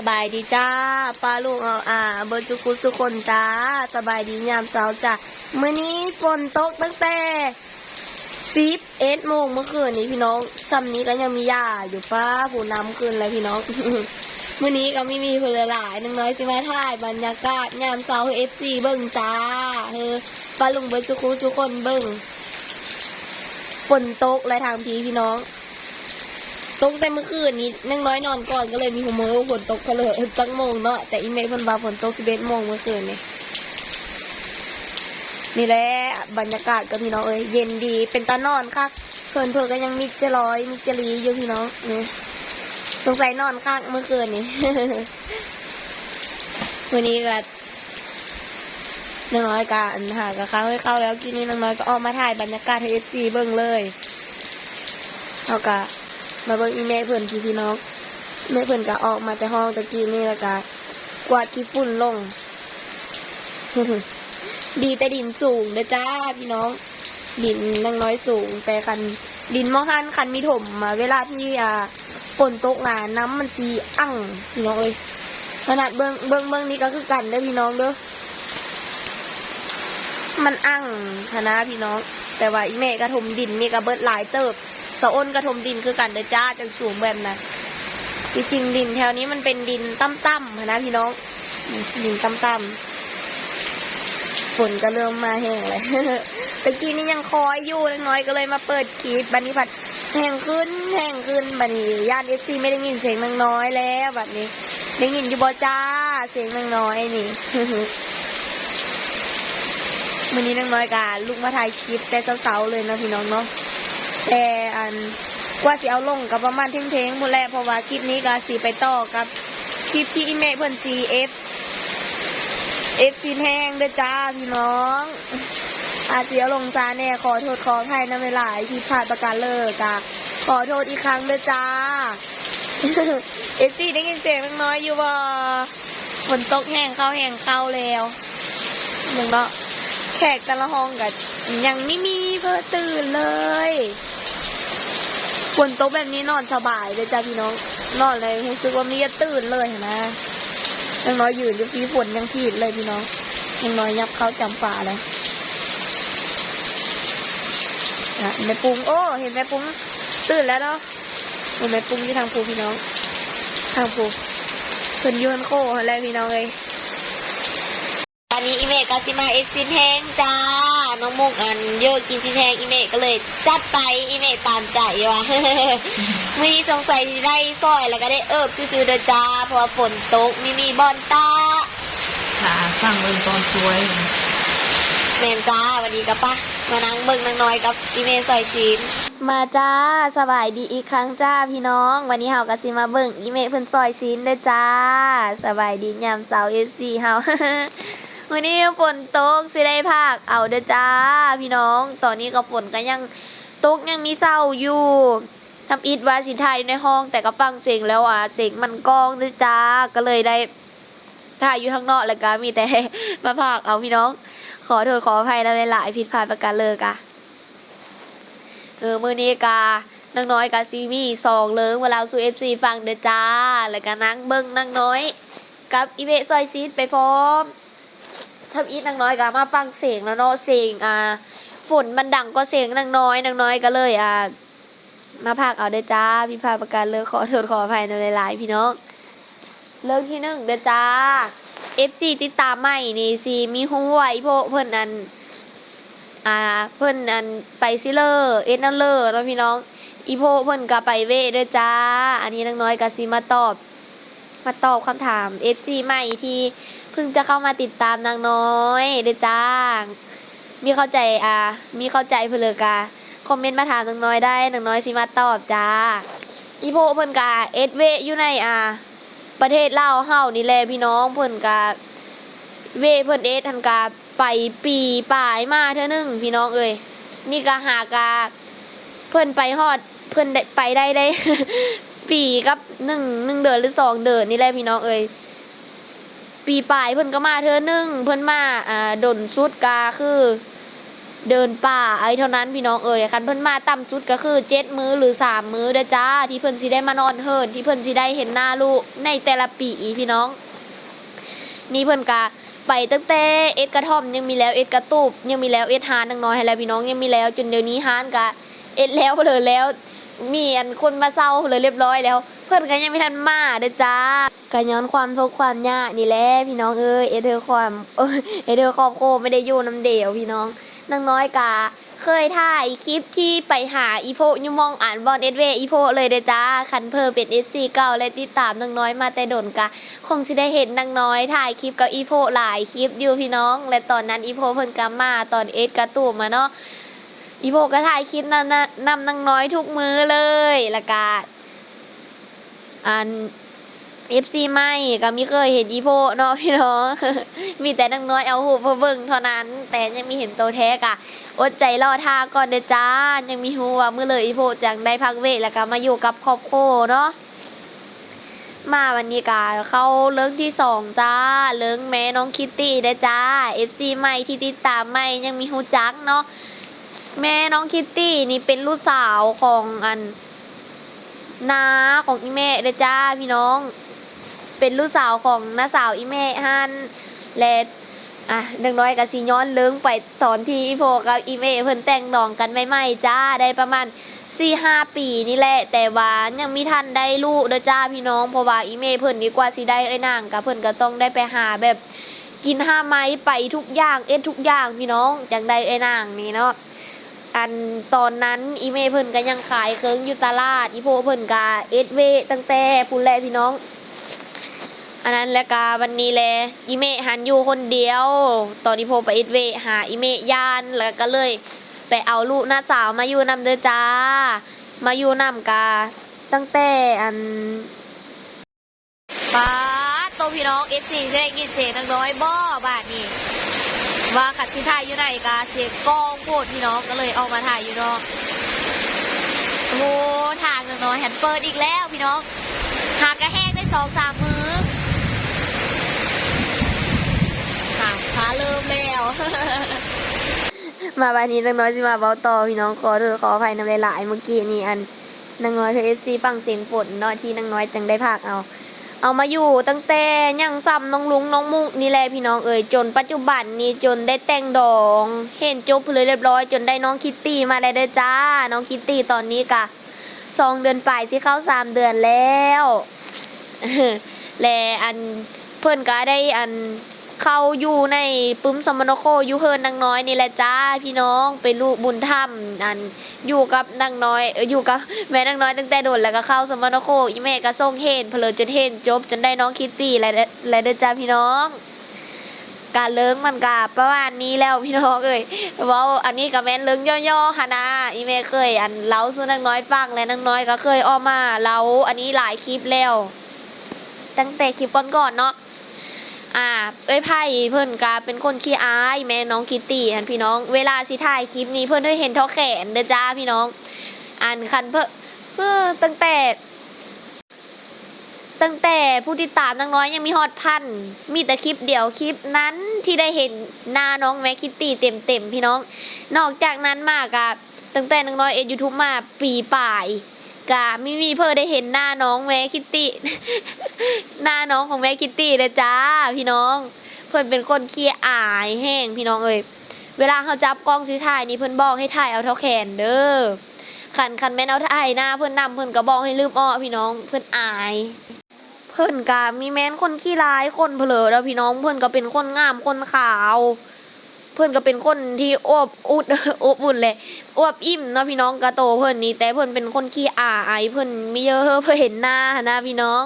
สบายดีจ้าป้าลุงเอาอ่าเบอร์จุกุสุคนจ้าสบายดียามเช้าจ้ามื้อนี้ฝนตกตั้งแต่สิบเอ็ดโมงเมื่อคืนนี้พี่น้องซ้ำนี้ก็ยังมีหญ้าอยู่ป้าผู้น้ำขึ้นเลยพี่น้องเมื้อนี้ก็ไม่มีเพลหลายนึงน้อยสิมาถ่ายบรรยากาศยามเช้าเอฟซีเบิ่งจ้าเออป้าลุงเบอร์จุกุสุคนเบิ่งฝนตกและทางพีพี่น้อง ตกแต่เมื่อคืนนี้นั่งน้อยนอนก่อนก็เลยมีหัวมือว่าฝนตกก็เลยตั้งโมงเนาะแต่อีเมลพิ่นว่าฝนตกสิบเอ็ดโมงเมื่อคืนนี่นี่แหละบรรยากาศกับพี่น้องเอ้ยเย็นดีเป็นตานอนค่ะเพิ่อนเพิ่นก็ยังมิจะร้อยมิจะรีอยู่พี่น้องนี่สงสัยนอนข้างเมื่อคืนนี้วันนี้ก็นางน้อยกันหากับเขาให้เข้าแล้วทีนี้นางน้อยก็ออกมาถ่ายบรรยากาศให้เอฟซีเบิ่งเลยเอากะ มาเบิ่งอีเมลเพิ่อนพี่พี่น้องแม่เพิ่อนก็ออกมาแต่ห้องตะกี้นี่แล้วก็กวาดที่ฝุ่นลง ดีแต่ดินสูงเด้อจ้าพี่น้อง ดินนังน้อยสูง แต่คันดินมอหันคันมีถมมาเวลาที่อ่าฝนตกงานน้ำมันสีอั่งพี่น้องเอ้ยขนาดเบิ่งเบิ่งเบิ่งนี่ก็คือกันเด้อพี่น้องเด้อมันอั่งคณะพี่น้อง แต่ว่าอีเมก็ถมดินนี่ก็เบิดหลายเติบะอ้นกระทมดินคือกันเด้อจ้าจังสูงแบบนั้นจริงๆดินแถวนี้มันเป็นดินต่ำๆนะพี่น้อง ดินต่ำๆฝนก็เริ่มมาแห้งเลยตะกี้นี่ยังคอยอยู่เล็กน้อยก็เลยมาเปิดคลิปบันนี้ผัดแห้งขึ้นแห้งขึ้นบันนี้ญาติเอฟซีไม่ได้ยินเสียงนางน้อยแล้วแบบนี้ได้ยินอยู่บ่จ้าเสียงนางน้อยนี่วันนี้นางน้อยกาลูกมาถ่ายคลิปแต่เช้าๆเลยนะพี่น้องเนาะ แต่อันกว่าสิเอาลงกับประมาณเท่งๆหมดแล้วเพราะว่าคลิปนี้ก็สีไปต่อกับคลิปที่อีเมเพิ่นซีเอฟเอฟซีแห้งเด้อจ้าพี่น้อง อาเสียลงซาแน่ขอโทษขออภัยนะเวลาที่พลาดประการเลิกอะขอโทษอีกครั้งเด้อจ้าเอฟซีได้ยินเสียงเล็กน้อยอยู่บ่ฝนตกแห้งเข้าแห้งเข้าแล้วหนึ่งเนาะแขกแต่ละห้องกับยังไม่มีเพื่อตื่นเลย ฝนตกแบบนี้นอนสบายเลยจ้าพี่น้อง นอนเลยรู้สึกว่ามีจะตื่นเลยนะยังน้อยยืนอยู่ฟีฝนยังพีดเลยพี่น้องยังน้อยยับเข้าจำฝาเลยนะแม่ปุงโอ้เห็นแม่ปุงตื่นแล้วเนาะเห็นแม่ปุงที่ทางภูพี่น้อง ทางภูเพิ่นยืนโค้อะไรพี่น้องเลย อันนี้อีเมกก็สิมาเอ็กซินแห้งจ้า น้องมุกอันเยอะกินซินแห้งอีเมกก็เลยจัดไปอีเมกตามใจว่ะมื่อนี้สงสัยสิได้ซอยแล้วก็ได้เอิบซื่อๆเด้อจ้าเพราะว่าฝนตกมีมีบอลตาค่ะฟังเบิ่งตอนสวยแมนจ้าวันนี้กับปะมานั่งเบิ่งนางน้อยกับอีเมซอยซีนมาจ้าสบายดีอีกครั้งจ้าพี่น้อง วันนี้เฮาก็สิมาเบิ่งอีเมเพิ่นซอยซีนเด้อจ้า สบายดียามเสาร์ FC เฮา วันนี้ฝนตกสิได้ภาคเอาเด้อจ้า พี่น้อง ตอนนี้ก็ฝนก็ยังตกยังมีเศร้าอยู่ทำอิดว่าสิไทยในห้องแต่ก็ฟังเสียงแล้วอะเสียงมันก้องเด้อจ้าก็เลยได้ถ่ายอยู่ข้างนอกแล้วก็มีแต่มาภาคเอาพี่น้อง ขอโทษขออภัยแล้วหลายผิดพลาดประการเลิกอะเออมือนี้กานางน้อยกาซีมี่สองเลิงเวลาสู่เอฟซีฟังเด้อจ้า แล้วก็นั่งเบิ้งนางน้อย กับอีเวซอยซีดไปพร้อม ทำอีทนางน้อยก็มาฟังเสียงแล้วเนาะเสียงอ่าฝนมันดังก็เสียงนางน้อยนางน้อยก็เลยอ่ามาพากเอาเด้อจ้าผิดพาประการเลิกขอโทษขออภัยในหลายๆพี่น้อง เลิกที่หนึ่งเด้อจ้า FC ติดตามใหม่นี่สิมีฮู้ไว้พวกเพิ่อนอันอ่าเพิ่อนอันไปซิเลอร์เอ็นัลเลอร์เนาะพี่น้องอีโพเพิ่อนก็ไปเวเด้อจ้า อันนี้นางน้อยก็สิมาตอบ มาตอบคำถาม FC ใหม่ที่ เพิ่งจะเข้ามาติดตามนางน้อยเด้อจ้า มีเข้าใจอ่ามีเข้าใจเพิ่นเลกาคอมเมนต์มาถามนางน้อยได้นางน้อยสิมาตอบจ้า อีโพเพิ่นก็เอ็ดเวอยู่ในอ่าประเทศลาวเฮานี่แหละพี่น้องเพิ่นกะเวเพิ่นเอสทันกาไปปีป่ายมาเท่านึงพี่น้องเอ้ยนี่ก็หากาเพิ่นไปฮอดเพิ่นได้ไปได้ได้ปีกับหนึ่งหนึ่งเดือนหรือสองเดือนนี่แหละพี่น้องเอ้ย ปีป่ายเพิ่นก็มาเท่านึงเพิ่นมาอ่าดนสุดกาคือ เดินป่าไอ้เท่านั้นพี่น้องเอ่ยคันเพิ่นมาต่ำจุดก็คือเจ็ดมื้อหรือสามมื้อเด้อจ้า ที่เพิ่นสิได้มานอนเฮินที่เพิ่นสิได้เห็นหน้าลูกในแต่ละปีพี่น้อง นี่เพิ่นกะไปตั้งแต่เอ็ดกระท่อมยังมีแล้วเอ็ดกระตูบยังมีแล้วเอ็ดฮานนังน้อยให้แล้วพี่น้องยังมีแล้วจนเดี๋ยวนี้ฮานกะเอ็ดแล้วเลยแล้ว มีอันคนมาเศร้าเลยเรียบร้อยแล้ว เพิ่อนก็ยังไม่ทันมาเด้อจ้าก็ย้อนความทุกข์ความยากนี่แหละพี่น้องเอ้ยเอเธอความเอเอเธอครอบครัวไม่ได้อยู่น้ำเดียวพี่น้องนางน้อยกะเคยถ่ายคลิปที่ไปหาอีโพยุมองอ่านบอลเอสเวอีโพเลยเด้จ้าคันเพอเป็นเอฟซีเก่าและติดตามนางน้อยมาแต่โดนกะ คงจะได้เห็นนางน้อยถ่ายคลิปกับอีโพหลายคลิปอยู่พี่น้อง และตอนนั้นอีโพเพิ่นก็มาตอนเอสกระตูมมาเนาะอีโพก็ถ่ายคลิปนำนนำนางน้อยทุกมื้อเลยล้วก็ อันเอฟซีไม่ก็มีเคยเห็นอีโพเนาะพี่น้อง มีแต่นางน้อยเอาหูเพื่อเบิ่งเท่านั้น แต่ยังมีเห็นโตแท้กะอดใจรอท่าก่อนเด้จ้า ยังมีฮูว่ามื้อเลยอีโพจังได้พักเวทแล้วก็มาอยู่กับครอบครัวเนาะมาวันนี้กาเข้าเรื่องที่สองจ้าเรื่องแม่น้องคิตตี้ได้จ้า FC ใหม่ที่ติดตามใหม่ยังมีฮูจักเนาะแม่น้องคิตตี้นี่เป็นลูกสาวของอัน นาของอีแม่เด้อจ้าพี่น้อง เป็นลูกสาวของน้าสาวอีแม่ฮันและอะดังน้อยกับซีย้อนเลิงไปตอนที่อีโพกับอีแม่เพิ่นแต่งดองกันใหม่ๆจ้าได้ประมาณสี่ห้าปีนี่แหละ แต่ว่ายังมีทันได้ลูกเด้อจ้าพี่น้องเพราะว่าอีเมเพิ่นดีกว่าสิได้เอ้ยนางกับเพิ่นก็ต้องได้ไปหาแบบกินห้าไม้ไปทุกอย่างเอ็ดทุกอย่างพี่น้องจังได้เอ้ยนางนี่เนาะ อันตอนนั้นอีเมเพิ่นก็ยังขายเครื่องอยู่ตลาดอีโพเพิ่นก็เอ็ดเวตั้งแต่พุ่นแลพี่น้อง อันนั้นแล้วก็วันนี้แลอีเมหันอยู่คนเดียว ตอนอีโพไปเอ็ดเวหาอีเมยานแล้วก็เลยไปเอาลูกหน้าสาวมาอยู่นำเด้อจ้า มาอยู่นำกาตั้งแต่อันป้าโตพี่น้องเอฟซีจะได้ยินเสียงน้อยบ่บาทนี่ ว่าขัดที่ถ่ายอยู่ไหนกาเสียกล้องโพดพี่น้องก็เลยเอามาถ่ายอยู่เนาะโอ้ทางน้อยแฮนเปิดอีกแล้วพี่น้อง หากระแห้งได้สองสามมือค่ะขาเริ่มแล้วมาวันนี้นางน้อยสิมาเบาต่อพี่น้องขอโทษขออภัยนำหลายๆเมื่อกี้นี่อันนางน้อยคือเอฟซีฟังเสียงฝนเนาะที่นางน้อยจังได้พากเอา เอามาอยู่ตั้งแต่ยังซ้ำน้องลุงน้องมุกนี่แหละพี่น้องเอ่ยจนปัจจุบันนี้จนได้แต่งดอง เห็นจบเลยเรียบร้อย จนได้น้องคิตตี้มาแล้วเด้อจ้า น้องคิตตี้ตอนนี้กะสองเดือนปลายสิเข้าสามเดือนแล้ว และอันเพื่อนก็ได้อัน เขาอยู่ในปุ้มสมโนโคอยู่เฮินนางน้อยนี่แหละจ้าพี่น้องเป็นลูกบุญธรรมอันอยู่กับนางน้อยอยู่กับแม่นางน้อยตั้งแต่โดนแล้วก็เข้าสมโนโคอีแม่ก็ส่งเห็นเพลอจนเห็นจบจนได้น้องคิตตี้และและเด้อจ้าพี่น้องการเลิงมันกะประมาณนี้แล้วพี่น้องเอ้ยว้าอันนี้ก็แม่นเลิงย่อๆค่ะนะอีเมเคย อันเล้าซื้อนางน้อยฟังและนางน้อยก็เคยออกมาเล้าอันนี้หลายคลิปแล้ว ตั้งแต่คลิปก่อนๆเนาะ อ่า เอ้ยไพ่เพิ่นกาเป็นคนขี้อายแม่น้องคิตตี้อันพี่น้อง เวลาสิถ่ายคลิปนี้เพิ่นได้เห็นท่าแขนเด้อจ้าพี่น้อง อ่านคันเพิ่นเพิ่นตั้งแต่ ตั้งแต่ผู้ติดตามนางน้อยยังมีฮอตพัน มีแต่คลิปเดียวคลิปนั้นที่ได้เห็นหน้าน้องแม่คิตตี้เต็มๆพี่น้อง นอกจากนั้นมากอะตั้งแต่นางน้อยเอ็ดยูทูบมาปีป่าย กะไม่มีเพื่อได้เห็นหน้าน้องแม่คิตตี้ หน้าน้องของแม่คิตตี้เลยจ้า พี่น้อง เพิ่นเป็นคนขี้อายแห้งพี่น้องเอ้ยเวลาเขาจับกล้องสีถ่ายนี่เพิ่นบอกให้ถ่ายเอาเท่าแขนเด้อคันคันแม่นเอาถ่ายหน้าเพิ่นนำเพิ่นก็บอกให้ลืมอ้อพี่น้องเพิ่นอาย เพิ่นก็มีแม่นคนขี้ร้ายคนเผลอแล้วพี่น้องเพิ่นก็เป็นคนงามคนขาว เพิ่อนก็เป็นคนที่อ้วบอุดอบอุ่นเลยอ้วบอิ่มเนาะพี่น้องกระโตเพิ่อนนี่แต่เพิ่อนเป็นคนขี้อายเพิ่อนมีเยอะเพิ่นเห็นหน้าหั้นะพี่น้อง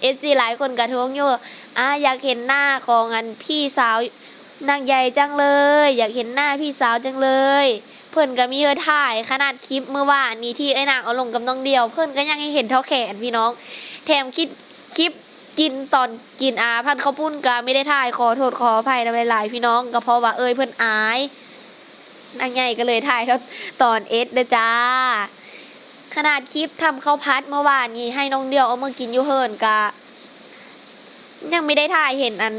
เอซีหลายคนกระทวงอยู่อะอยากเห็นหน้าของอันพี่สาวนางใหญ่จังเลย อยากเห็นหน้าพี่สาวจังเลย เพิ่อนก็มีเฮอถ่ายขนาดคลิปเมื่อวานนี้ที่ไอ้นางเอาลงกับน้องเดียว เพิ่อนก็ยังให้เห็นเท่าแขนพี่น้อง แถมคิดคลิป กินตอนกินอาพันเขาปุ้นก็ไม่ได้ถ่ายขอโทษขออภัยนะหลายๆพี่น้องก็เพราะว่าเอ้ยเพิ่อนอายนางใหญ่ก็เลยถ่ายตอนเอสเด้อจ้า ขนาดคลิปทำข้าวพัดเมื่อวานนี้ให้น้องเดียวเอามากินอยู่เฮิร์นกะยังไม่ได้ถ่ายเห็นอัน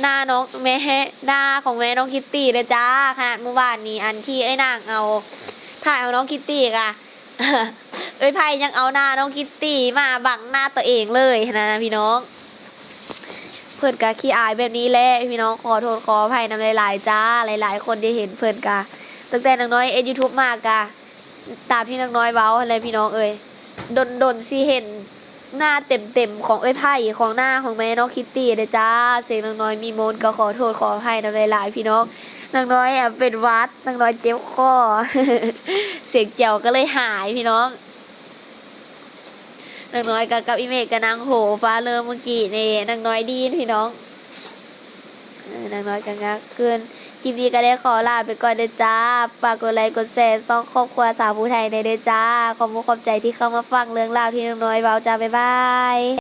หน้าน้องแม่หน้าของแม่น้องคิตตี้เลยจ้า ขนาดเมื่อวานนี้อันที่ไอ้นางเอา ถ่ายเอาน้องคิตตี้กะ อ้ยไพ่ยังเอาหน้าน้องคิตตี้มาบังหน้าตัวเองเลยนะพี่น้อง เพื่อนกะขี้อายแบบนี้แหละพี่น้องขอโทษขออภัยนำหลายๆจ้าหลาย ๆ คนได้เห็นเพื่อนกะตั้งแต่นางน้อยเอ็นยูทูบมากกะตามที่นางน้อยเว้าอะไรพี่น้องเอ้ยดนดนๆสิเห็นหน้าเต็มๆของเอ้ยไผ่ของหน้าของแม่น้องคิตตี้เลยจ้าเสียงนางน้อยมีโมนก็ขอโทษขออภัยนำหลายๆพี่น้องนางน้อยอะเป็นวัดนางน้อยเจ็บคอเสียงเจียวก็เลยหายพี่น้อง นางน้อยกับกับอีเมกกับนางโหฟ้าเริ่มเมื่อกี้นี่นางน้อยดีนพี่น้องนางน้อยกันงักขึ้นคลิปนี้ก็ได้ขอลาไปก่อนเด้อจ้าฝากกดไลค์กดแชร์ต้องครอบครัวสาวผู้ไทยในเด้อจ้าขอบคุณขอบใจที่เข้ามาฟังเรื่องราวที่นางน้อยเบาจ้าบ๊ายบาย